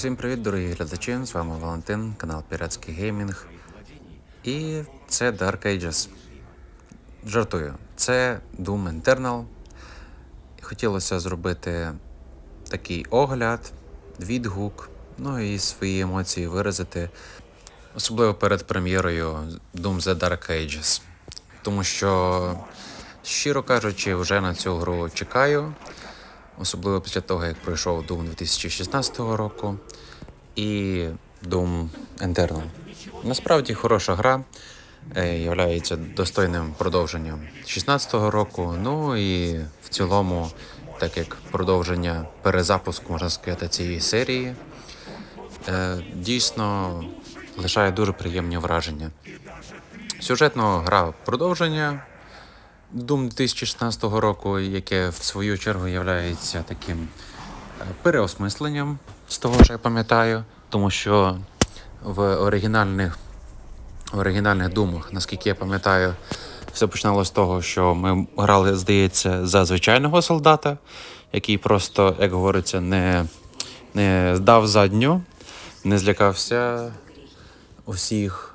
Усім привіт, дорогі глядачі! З вами Валентин, канал Піратський Геймінг. І це Dark Ages. Жартую, це Doom Eternal. Хотілося зробити такий огляд, відгук, ну і свої емоції виразити, особливо перед прем'єрою Doom The Dark Ages. Тому що, щиро кажучи, вже на цю гру чекаю особливо після того, як пройшов Doom 2016 року і Doom Eternal. Насправді хороша гра, е, являється достойним продовженням 2016 року. Ну і в цілому, так як продовження перезапуску, можна сказати, цієї серії, е, дійсно лишає дуже приємні враження. Сюжетно гра продовження Doom 2016 року, яке в свою чергу є таким е, переосмисленням з того, що я пам'ятаю, тому що в оригінальних, в оригінальних думах, наскільки я пам'ятаю, все починалося з того, що ми грали, здається, за звичайного солдата, який просто, як говориться, не, не здав задню, не злякався усіх,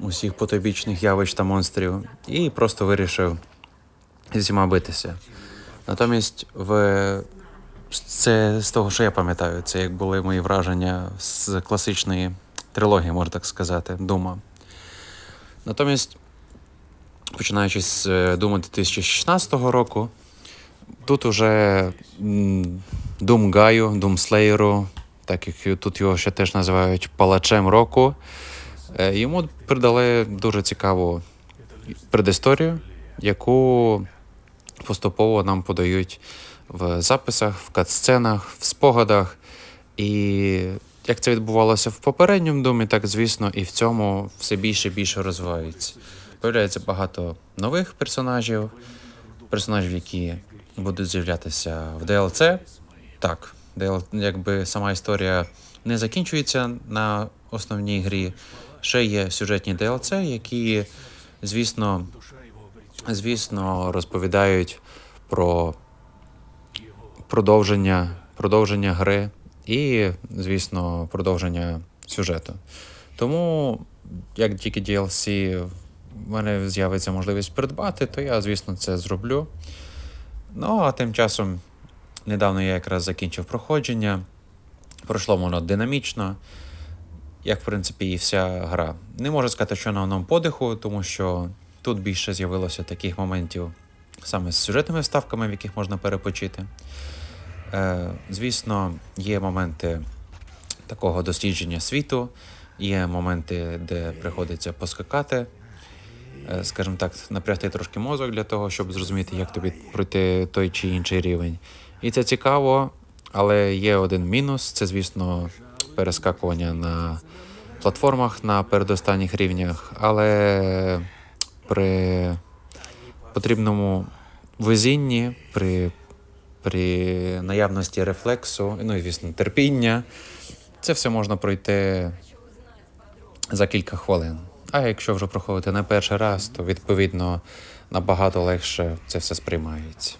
усіх потойбічних явищ та монстрів, і просто вирішив всіма битися. Натомість, в... це з того, що я пам'ятаю, це як були мої враження з класичної трилогії, можна так сказати, Дума. Натомість, починаючи з е, Дума 2016 року, тут уже Дум Гаю, Дум Слеєру, так як тут його ще теж називають палачем року, е, йому придали дуже цікаву предісторію, яку поступово нам подають в записах, в катсценах, в спогадах. І як це відбувалося в попередньому домі, так звісно, і в цьому все більше і більше розвивається. Появляється багато нових персонажів, персонажів, які будуть з'являтися в DLC. Так, DL, якби сама історія не закінчується на основній грі. Ще є сюжетні DLC, які, звісно, звісно, розповідають про продовження, продовження гри і, звісно, продовження сюжету. Тому, як тільки DLC в мене з'явиться можливість придбати, то я, звісно, це зроблю. Ну, а тим часом, недавно я якраз закінчив проходження. Пройшло воно динамічно, як, в принципі, і вся гра. Не можу сказати, що на одному подиху, тому що Тут більше з'явилося таких моментів саме з сюжетними вставками, в яких можна перепочити. Е, Звісно, є моменти такого дослідження світу, є моменти, де приходиться поскакати, е, скажімо так, напрягти трошки мозок для того, щоб зрозуміти, як тобі пройти той чи інший рівень. І це цікаво, але є один мінус: це, звісно, перескакування на платформах на передостанніх рівнях. Але при потрібному везінні, при при наявності рефлексу, ну і звісно, терпіння, це все можна пройти за кілька хвилин. А якщо вже проходити не перший раз, то відповідно набагато легше це все сприймається.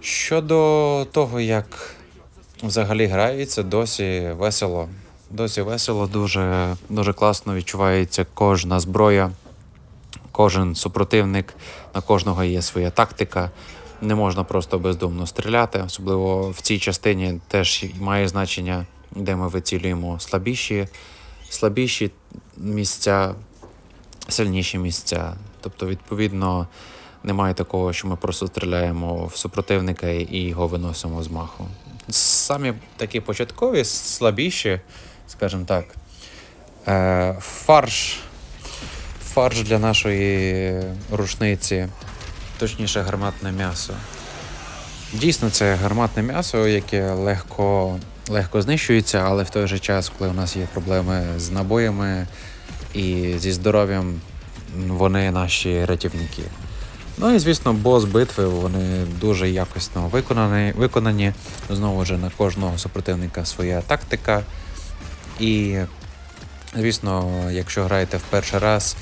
Щодо того, як взагалі грається, досі весело. Досі весело, дуже, дуже класно відчувається кожна зброя. Кожен супротивник, на кожного є своя тактика. Не можна просто бездумно стріляти. Особливо в цій частині теж має значення, де ми вицілюємо слабіші, слабіші місця, сильніші місця. Тобто, відповідно, немає такого, що ми просто стріляємо в супротивника і його виносимо з маху. Самі такі початкові, слабіші, скажімо так, е, фарш фарш для нашої рушниці, точніше, гарматне м'ясо. Дійсно, це гарматне м'ясо, яке легко легко знищується, але в той же час, коли у нас є проблеми з набоями і зі здоров'ям, вони наші рятівники. Ну і звісно, бос битви вони дуже якісно виконані. виконані. Знову ж на кожного супротивника своя тактика. І, звісно, якщо граєте в перший раз,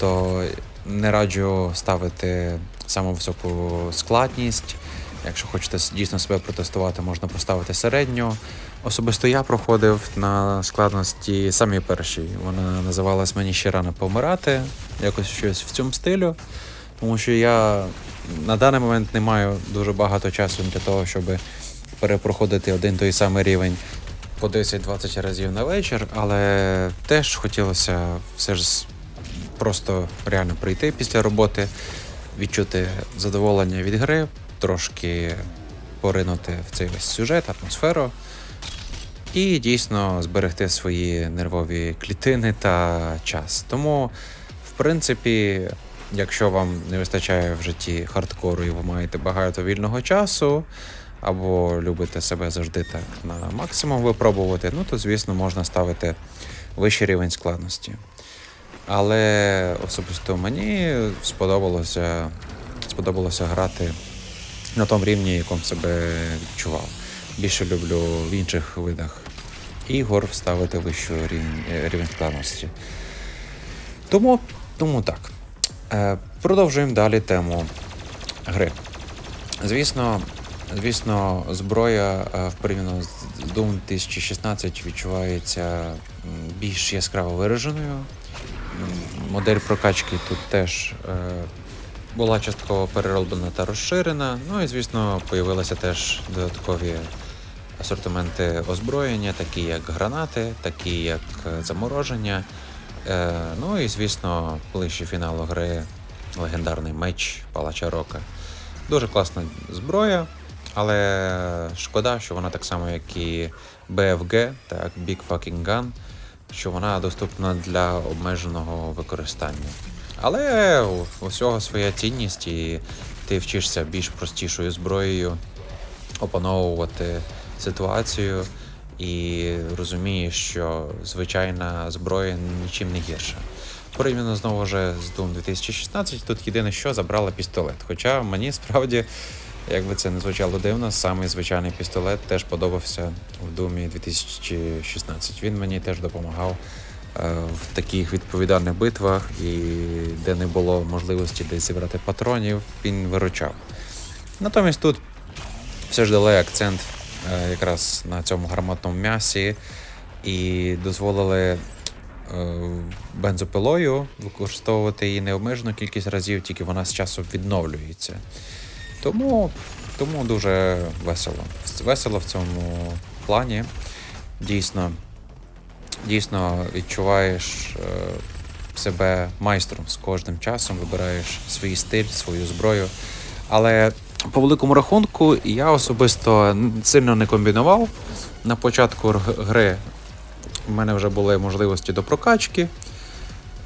то не раджу ставити саму високу складність Якщо хочете дійсно себе протестувати, можна поставити середню. Особисто я проходив на складності самі першій. Вона називалась Мені ще рано помирати, якось щось в цьому стилю. Тому що я на даний момент не маю дуже багато часу для того, щоб перепроходити один той самий рівень по 10-20 разів на вечір, але теж хотілося все ж просто реально прийти після роботи, відчути задоволення від гри, трошки поринути в цей весь сюжет, атмосферу. І дійсно зберегти свої нервові клітини та час. Тому, в принципі, якщо вам не вистачає в житті хардкору і ви маєте багато вільного часу, або любите себе завжди так на максимум випробувати, ну то звісно можна ставити вищий рівень складності. Але особисто мені сподобалося, сподобалося грати на тому рівні, якому себе відчував. Більше люблю в інших видах ігор вставити вищий рівень, е, рівень складності. Тому, тому так. Е, продовжуємо далі тему гри. Звісно, звісно, зброя е, порівняно з Doom 2016 відчувається більш яскраво вираженою. Модель прокачки тут теж е, була частково перероблена та розширена. Ну і звісно, появилися теж додаткові асортименти озброєння, такі як гранати, такі як е, замороження. Е, ну і звісно, ближче фіналу гри легендарний меч Палача Рока. Дуже класна зброя, але шкода, що вона так само, як і BFG, так, Big Fucking Gun, що вона доступна для обмеженого використання. Але у всього своя цінність, і ти вчишся більш простішою зброєю опановувати ситуацію і розумієш, що звичайна зброя нічим не гірша. Порівняно знову ж з Doom 2016, тут єдине, що забрала пістолет. Хоча мені справді, як би це не звучало дивно, самий звичайний пістолет теж подобався в Doom 2016. Він мені теж допомагав е, в таких відповідальних битвах, і де не було можливості десь зібрати патронів, він виручав. Натомість тут все ж дали акцент е, якраз на цьому гарматному м'ясі і дозволили е, бензопилою використовувати її необмежену кількість разів, тільки вона з часом відновлюється. Тому, тому дуже весело. Весело в цьому плані. Дійсно, дійсно відчуваєш е, себе майстром з кожним часом, вибираєш свій стиль, свою зброю. Але по великому рахунку я особисто сильно не комбінував. На початку гри в мене вже були можливості до прокачки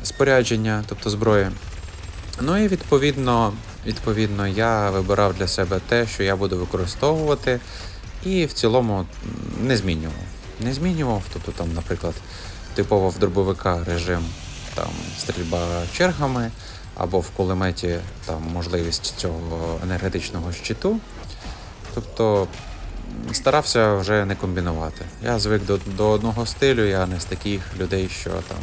спорядження, тобто зброї. Ну і відповідно, відповідно, я вибирав для себе те, що я буду використовувати, і в цілому не змінював. Не змінював, тобто там, наприклад, типово в дробовика режим там стрільба чергами, або в кулеметі там можливість цього енергетичного щиту. Тобто старався вже не комбінувати. Я звик до, до одного стилю, я не з таких людей, що там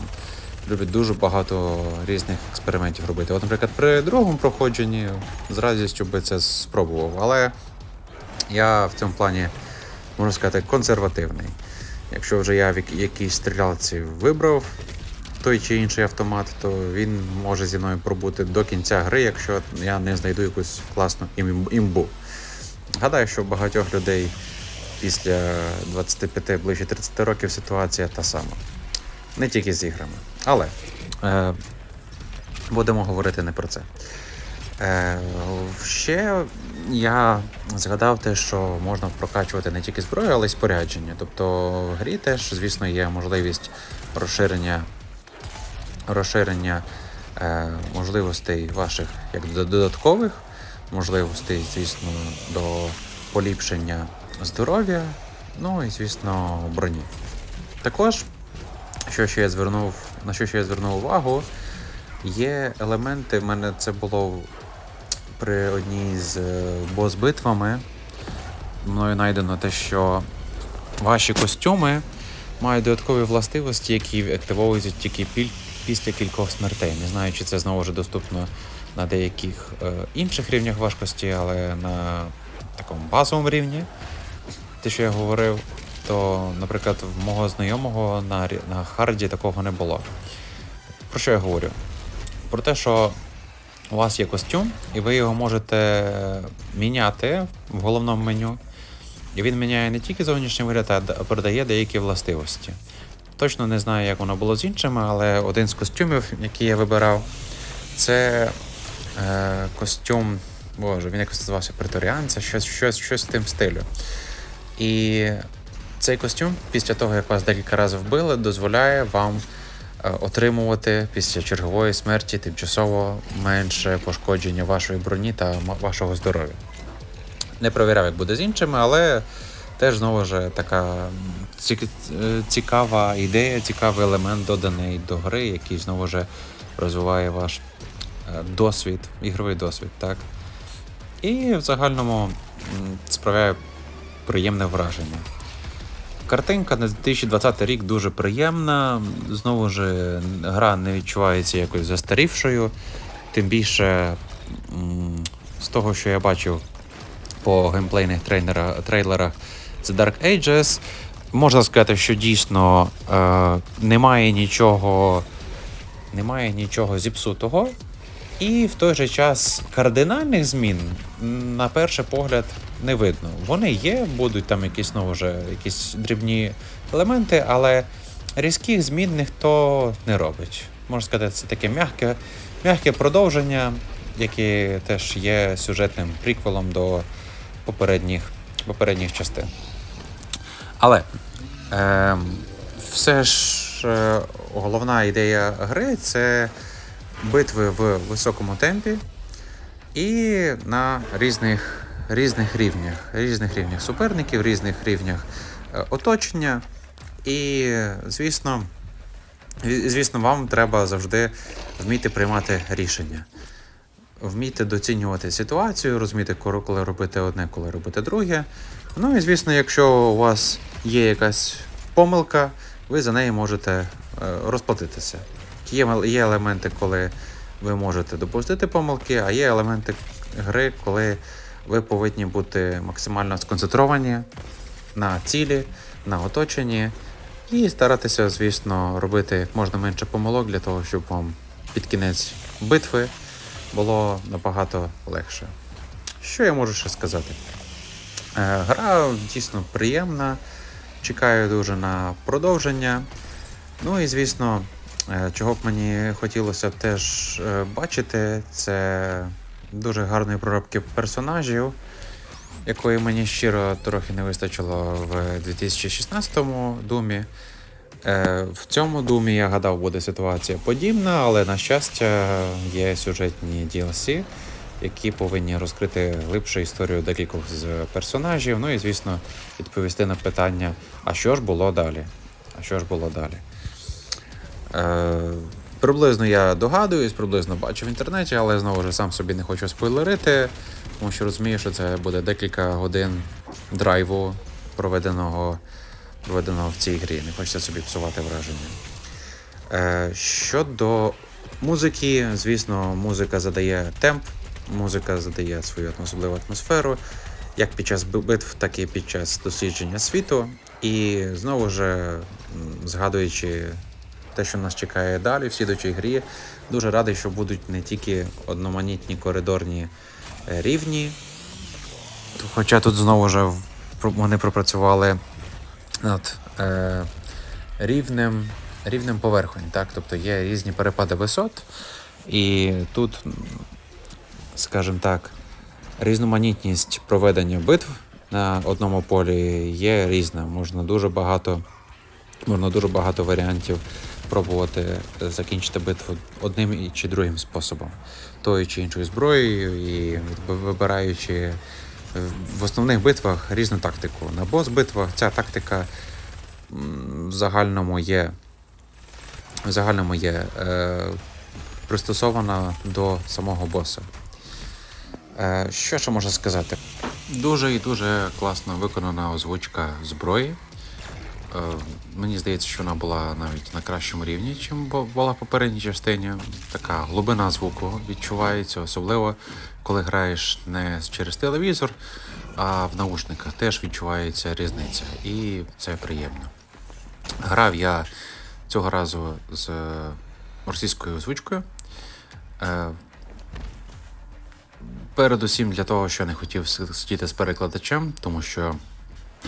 люблять дуже багато різних експериментів робити. От, наприклад, при другому проходженні з радістю би це спробував, але я в цьому плані, можна сказати, консервативний. Якщо вже я в якійсь стрілялці вибрав той чи інший автомат, то він може зі мною пробути до кінця гри, якщо я не знайду якусь класну імбу. Гадаю, що у багатьох людей після 25 ближче 30 років ситуація та сама. Не тільки з іграми. Але е, будемо говорити не про це. Е, ще я згадав те, що можна прокачувати не тільки зброю, але й спорядження. Тобто в грі теж, звісно, є можливість розширення, розширення е, можливостей ваших як додаткових, можливостей, звісно, до поліпшення здоров'я, ну і, звісно, броні. Також, що ще я звернув, на що ще я звернув увагу, є елементи, в мене це було при одній з е, бос-битвами. Мною знайдено те, що ваші костюми мають додаткові властивості, які активовуються тільки після кількох смертей. Не знаю, чи це знову ж доступно на деяких е, інших рівнях важкості, але на такому базовому рівні, те, що я говорив, то, наприклад, в мого знайомого на, на харді такого не було. Про що я говорю? Про те, що у вас є костюм, і ви його можете міняти в головному меню. І він міняє не тільки зовнішній вигляд, а передає деякі властивості. Точно не знаю, як воно було з іншими, але один з костюмів, який я вибирав, це е, костюм. Боже, він якось називався преторіанця, щось, щось, щось в тим стилю. І цей костюм, після того, як вас декілька разів вбили, дозволяє вам е, отримувати після чергової смерті тимчасово менше пошкодження вашої броні та вашого здоров'я. Не провіряв, як буде з іншими, але теж знову ж така е, цікава ідея, цікавий елемент доданий до гри, який знову ж розвиває ваш е, досвід, ігровий досвід, так. І в загальному справляє приємне враження. Картинка на 2020 рік дуже приємна. Знову ж, гра не відчувається якось застарівшою. Тим більше з того, що я бачив по геймплейних трейлерах The Dark Ages, можна сказати, що дійсно е, немає нічого, немає нічого зіпсутого. І в той же час кардинальних змін, на перший погляд, не видно. Вони є, будуть там якісь знову ж якісь дрібні елементи, але різких змін ніхто не робить. Можна сказати, це таке м'яке, м'яке продовження, яке теж є сюжетним приквелом до попередніх, попередніх частин. Але е, все ж е, головна ідея гри це битви в високому темпі і на різних, різних рівнях, різних рівнях суперників, різних рівнях е, оточення. І, звісно, звісно, вам треба завжди вміти приймати рішення. Вміти доцінювати ситуацію, розуміти, коли робити одне, коли робити друге. Ну і звісно, якщо у вас є якась помилка, ви за неї можете е, розплатитися. Є, є елементи, коли ви можете допустити помилки, а є елементи гри, коли ви повинні бути максимально сконцентровані на цілі, на оточенні, і старатися, звісно, робити як можна менше помилок для того, щоб вам під кінець битви було набагато легше. Що я можу ще сказати? Е, Гра дійсно приємна. Чекаю дуже на продовження. Ну і звісно, чого б мені хотілося теж е, бачити, це дуже гарної проробки персонажів, якої мені щиро трохи не вистачило в 2016 думі. Е, В цьому думі я гадав, буде ситуація подібна, але на щастя є сюжетні DLC, які повинні розкрити глибше історію декількох з персонажів. Ну і звісно, відповісти на питання, а що ж було далі? А що ж було далі? Е, приблизно я догадуюсь, приблизно бачу в інтернеті, але знову ж сам собі не хочу спойлерити, тому що розумію, що це буде декілька годин драйву, проведеного, проведеного в цій грі. Не хочеться собі псувати враження. Е, щодо музики, звісно, музика задає темп, музика задає свою особливу атмосферу, як під час битв, так і під час дослідження світу. І знову ж, згадуючи те, що нас чекає далі в слідучій грі, дуже радий, що будуть не тільки одноманітні коридорні е, рівні. Хоча тут знову ж вони пропрацювали над е, рівнем, рівнем поверхонь. Так? Тобто є різні перепади висот, і тут, скажімо так, різноманітність проведення битв на одному полі є різна. Можна дуже багато, можна дуже багато варіантів пробувати е, закінчити битву одним чи другим способом, тою чи іншою зброєю, і вибираючи в основних битвах різну тактику. На бос-битвах ця тактика в загальному є, в загальному є е, пристосована до самого боса. Е, що ще можна сказати? Дуже і дуже класно виконана озвучка зброї. Е, мені здається, що вона була навіть на кращому рівні, ніж була в попередній частині. Така глибина звуку відчувається, особливо коли граєш не через телевізор, а в наушниках теж відчувається різниця, і це приємно. Грав я цього разу з російською озвучкою. Е, Передусім для того, що не хотів сидіти з перекладачем, тому що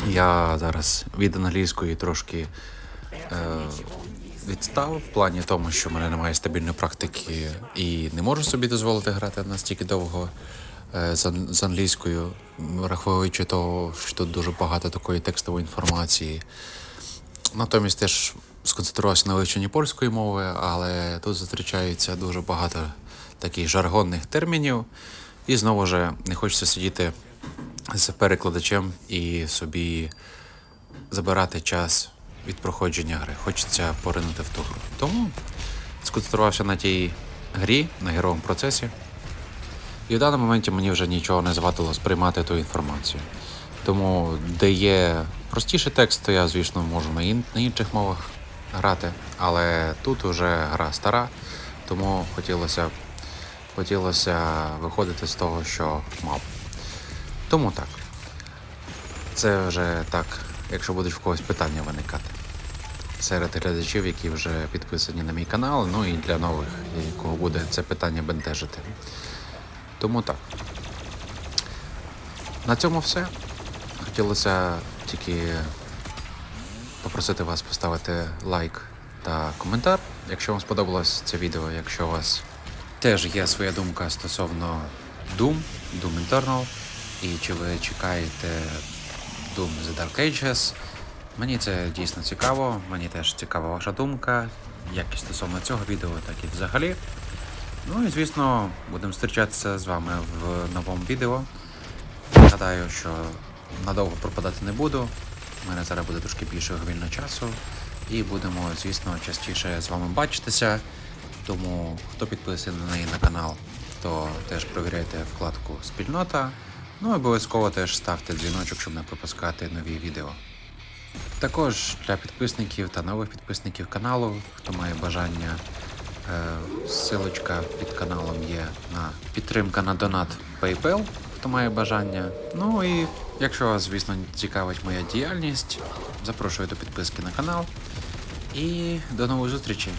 я зараз від англійської трошки е, відстав в плані тому, що в мене немає стабільної практики і не можу собі дозволити грати настільки довго е, з, з англійською, враховуючи того, що тут дуже багато такої текстової інформації. Натомість теж сконцентрувався на вивченні польської мови, але тут зустрічається дуже багато таких жаргонних термінів. І знову ж не хочеться сидіти з перекладачем і собі забирати час від проходження гри. Хочеться поринути в ту гру. Тому сконцентрувався на тій грі, на геровому процесі. І в даному моменті мені вже нічого не завадило сприймати ту інформацію. Тому, де є простіший текст, то я, звісно, можу на, ін- на інших мовах грати. Але тут вже гра стара, тому хотілося, хотілося виходити з того, що мав. Тому так. Це вже так, якщо будуть в когось питання виникати. Серед глядачів, які вже підписані на мій канал, ну і для нових, якого буде це питання бентежити. Тому так. На цьому все. Хотілося тільки попросити вас поставити лайк та коментар, якщо вам сподобалось це відео, якщо у вас теж є своя думка стосовно Doom, Doom Eternal, і чи ви чекаєте Doom The Dark Ages. Мені це дійсно цікаво, мені теж цікава ваша думка, як і стосовно цього відео, так і взагалі. Ну і звісно, будемо зустрічатися з вами в новому відео. Гадаю, що надовго пропадати не буду. У мене зараз буде трошки більше вільного часу. І будемо, звісно, частіше з вами бачитися. Тому хто підписаний на канал, то теж перевіряйте вкладку Спільнота. Ну обов'язково теж ставте дзвіночок, щоб не пропускати нові відео. Також для підписників та нових підписників каналу, хто має бажання, е, ссылочка під каналом є на підтримка на донат PayPal, хто має бажання. Ну і якщо вас, звісно, цікавить моя діяльність, запрошую до підписки на канал. І до нової зустрічі.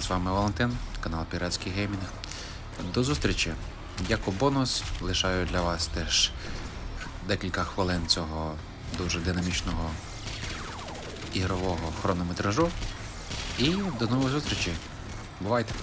З вами Валентин, канал Піратський Геймінг. До зустрічі. Як бонус, лишаю для вас теж декілька хвилин цього дуже динамічного ігрового хронометражу. І до нової зустрічі. Бувайте!